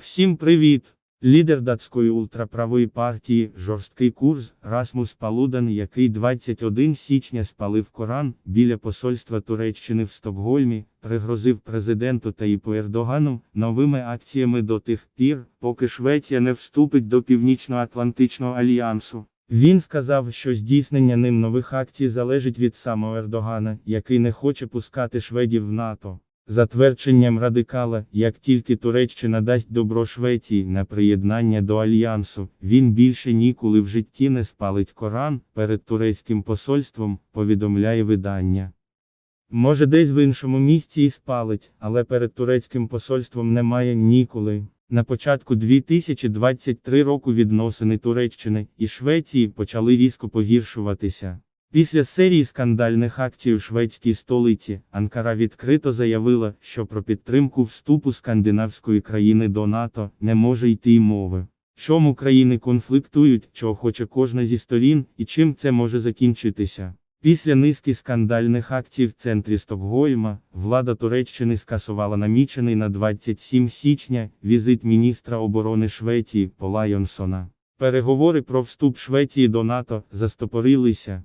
Всім привіт! Лідер датської ультраправої партії «Жорсткий курс» Расмус Палудан, який 21 січня спалив Коран біля посольства Туреччини в Стокгольмі, пригрозив президенту Таїпу Ердогану новими акціями до тих пір, поки Швеція не вступить до Північно-Атлантичного альянсу. Він сказав, що здійснення ним нових акцій залежить від самого Ердогана, який не хоче пускати шведів в НАТО. За твердженням радикала, як тільки Туреччина дасть добро Швеції на приєднання до альянсу, він більше ніколи в житті не спалить Коран перед турецьким посольством, повідомляє видання. Може, десь в іншому місці і спалить, але перед турецьким посольством немає ніколи. На початку 2023 року відносини Туреччини і Швеції почали різко погіршуватися. Після серії скандальних акцій у шведській столиці, Анкара відкрито заявила, що про підтримку вступу скандинавської країни до НАТО не може йти й мови. Чому країни конфліктують, чого хоче кожна зі сторін, і чим це може закінчитися? Після низки скандальних акцій в центрі Стокгольма, влада Туреччини скасувала намічений на 27 січня візит міністра оборони Швеції Пола Йонсона. Переговори про вступ Швеції до НАТО застопорилися.